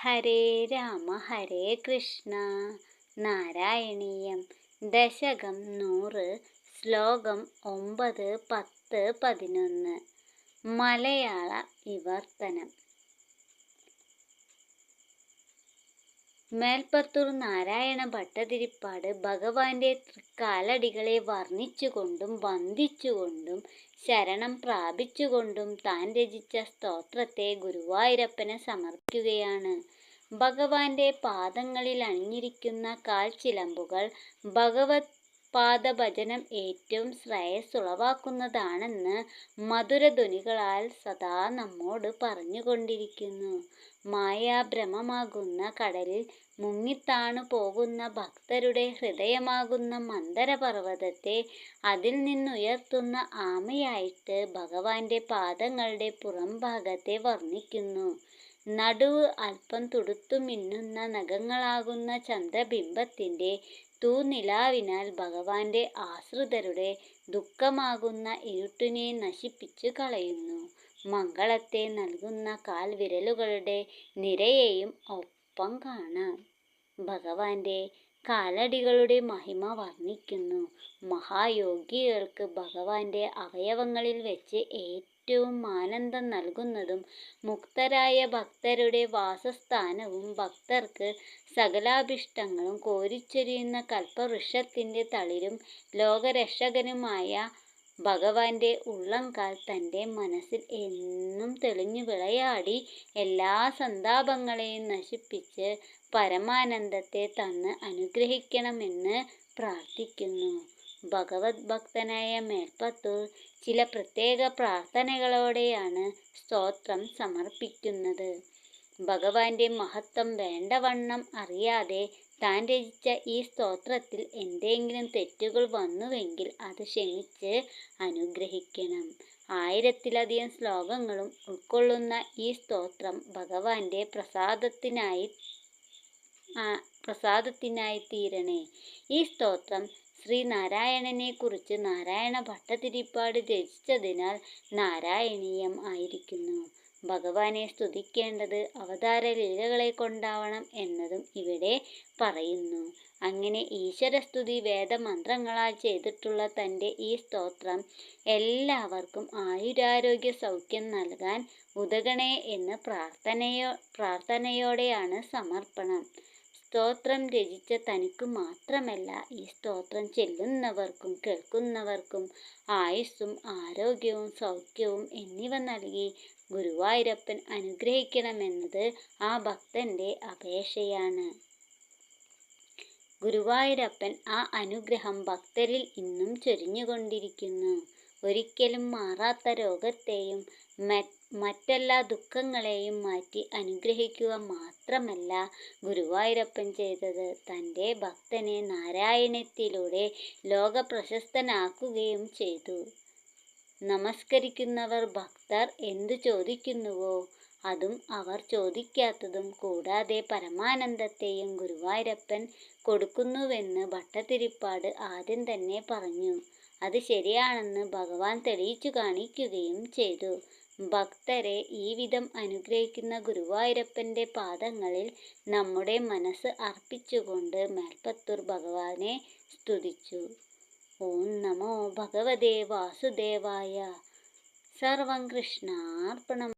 ഹരേ രാമ ഹരേ കൃഷ്ണ. നാരായണീയം ദശകം നൂറ് ശ്ലോകം ഒമ്പത് പത്ത് പതിനൊന്ന്. മലയാള വിവർത്തനം. മേൽപ്പത്തൂർ നാരായണ ഭട്ടതിരിപ്പാട് ഭഗവാന്റെ കാലടികളെ വർണിച്ചുകൊണ്ടും വന്ദിച്ചുകൊണ്ടും ശരണം പ്രാപിച്ചുകൊണ്ടും താൻ രചിച്ച സ്തോത്രത്തെ ഗുരുവായൂരപ്പന് സമർപ്പിക്കുകയാണ്. ഭഗവാന്റെ പാദങ്ങളിൽ അണിഞ്ഞിരിക്കുന്ന കാൽച്ചിലമ്പുകൾ ഭഗവത് പാദഭജനം ഏറ്റവും ശ്രേയസ്സുളവാക്കുന്നതാണെന്ന് മധുരധ്വനികളാൽ സദാ നമ്മോട് പറഞ്ഞുകൊണ്ടിരിക്കുന്നു. മായാഭ്രമമാകുന്ന കടലിൽ മുങ്ങിത്താണു പോകുന്ന ഭക്തരുടെ ഹൃദയമാകുന്ന മന്ദരപർവതത്തെ അതിൽ നിന്നുയർത്തുന്ന ആമയായിട്ട് ഭഗവാന്റെ പാദങ്ങളുടെ പുറംഭാഗത്തെ വർണിക്കുന്നു. നടുവ് അല്പം തുടുത്തു മിന്നുന്ന നഖങ്ങളാകുന്ന ചന്ദ്രബിംബത്തിന്റെ തൂനിലാവിനാൽ ഭഗവാന്റെ ആശ്രിതരുടെ ദുഃഖമാകുന്ന ഇരുട്ടിനെ നശിപ്പിച്ചു കളയുന്നു. മംഗളത്തെ നൽകുന്ന കാൽവിരലുകളുടെ നിരയെയും ഒപ്പം കാണാം. ഭഗവാന്റെ കാലടികളുടെ മഹിമ വർണിക്കുന്നു. മഹായോഗികൾക്ക് ഭഗവാന്റെ അവയവങ്ങളിൽ വെച്ച് ഏറ്റവും ആനന്ദം നൽകുന്നതും മുക്തരായ ഭക്തരുടെ വാസസ്ഥാനവും ഭക്തർക്ക് സകലാഭിഷ്ടങ്ങളും കോരിച്ചൊരിയുന്ന കൽപ്പവൃക്ഷത്തിന്റെ തളിരും ലോകരക്ഷകനുമായ ഭഗവാന്റെ ഉള്ളംകാൽ തന്റെ മനസ്സിൽ എന്നും തെളിഞ്ഞു വിളയാടി എല്ലാ സന്താപങ്ങളെയും നശിപ്പിച്ച് പരമാനന്ദത്തെ തന്ന് അനുഗ്രഹിക്കണമെന്ന് പ്രാർത്ഥിക്കുന്നു. ഭഗവത് ഭക്തനായ മേൽപ്പത്തൂർ ചില പ്രത്യേക പ്രാർത്ഥനകളോടെയാണ് സ്തോത്രം സമർപ്പിക്കുന്നത്. ഭഗവാന്റെ മഹത്വം വേണ്ടവണ്ണം അറിയാതെ താൻ രചിച്ച ഈ സ്തോത്രത്തിൽ എന്തെങ്കിലും തെറ്റുകൾ വന്നുവെങ്കിൽ അത് ക്ഷമിച്ച് അനുഗ്രഹിക്കണം. ആയിരത്തിലധികം ശ്ലോകങ്ങളും ഉൾക്കൊള്ളുന്ന ഈ സ്തോത്രം ഭഗവാന്റെ പ്രസാദത്തിനായി പ്രസാദത്തിനായി തീരണേ. ഈ സ്തോത്രം ശ്രീനാരായണനെ കുറിച്ച് നാരായണ ഭട്ടതിരിപ്പാട് രചിച്ചതിനാൽ നാരായണീയം ആയിരിക്കുന്നു. ഭഗവാനെ സ്തുതിക്കേണ്ടത് അവതാര ലീലകളെ കൊണ്ടാവണം എന്നതും ഇവിടെ പറയുന്നു. അങ്ങനെ ഈശ്വരസ്തുതി വേദമന്ത്രങ്ങളാൽ ചെയ്തിട്ടുള്ള തന്റെ ഈ സ്തോത്രം എല്ലാവർക്കും ആയുരാരോഗ്യ സൗഖ്യം നൽകാൻ ഉതകണേ എന്ന് പ്രാർത്ഥനയോ പ്രാർത്ഥനയോടെയാണ് സമർപ്പണം. സ്തോത്രം രചിച്ച തനിക്കു മാത്രമല്ല ഈ സ്തോത്രം ചെല്ലുന്നവർക്കും കേൾക്കുന്നവർക്കും ആയുസ്സും ആരോഗ്യവും സൗഖ്യവും എന്നിവ നൽകി ഗുരുവായൂരപ്പൻ അനുഗ്രഹിക്കണമെന്നത് ആ ഭക്തന്റെ അപേക്ഷയാണ്. ഗുരുവായൂരപ്പൻ ആ അനുഗ്രഹം ഭക്തരിൽ ഇന്നും ചൊരിഞ്ഞുകൊണ്ടിരിക്കുന്നു. ഒരിക്കലും മാറാത്ത രോഗത്തെയും മറ്റെല്ലാ ദുഃഖങ്ങളെയും മാറ്റി അനുഗ്രഹിക്കുക മാത്രമല്ല ഗുരുവായൂരപ്പൻ ചെയ്തത് തന്റെ ഭക്തനെ നാരായണത്തിലൂടെ ലോക പ്രശസ്തനാക്കുകയും ചെയ്തു. നമസ്കരിക്കുന്നവർ ഭക്തർ എന്തു ചോദിക്കുന്നുവോ അതും അവർ ചോദിക്കാത്തതും കൂടാതെ പരമാനന്ദത്തെയും ഗുരുവായൂരപ്പൻ കൊടുക്കുന്നുവെന്ന് ഭട്ടതിരിപ്പാട് ആദ്യം തന്നെ പറഞ്ഞു. അത് ശരിയാണെന്ന് ഭഗവാൻ തെളിയിച്ചു കാണിക്കുകയും ചെയ്തു. ഭക്തരെ ഈ വിധം അനുഗ്രഹിക്കുന്ന ഗുരുവായൂരപ്പന്റെ പാദങ്ങളിൽ നമ്മുടെ മനസ്സ് അർപ്പിച്ചുകൊണ്ട് മേൽപ്പത്തൂർ ഭഗവാനെ സ്തുതിച്ചു. ഓം നമോ ഭഗവതേ വാസുദേവായ. സർവം കൃഷ്ണാർപ്പണം.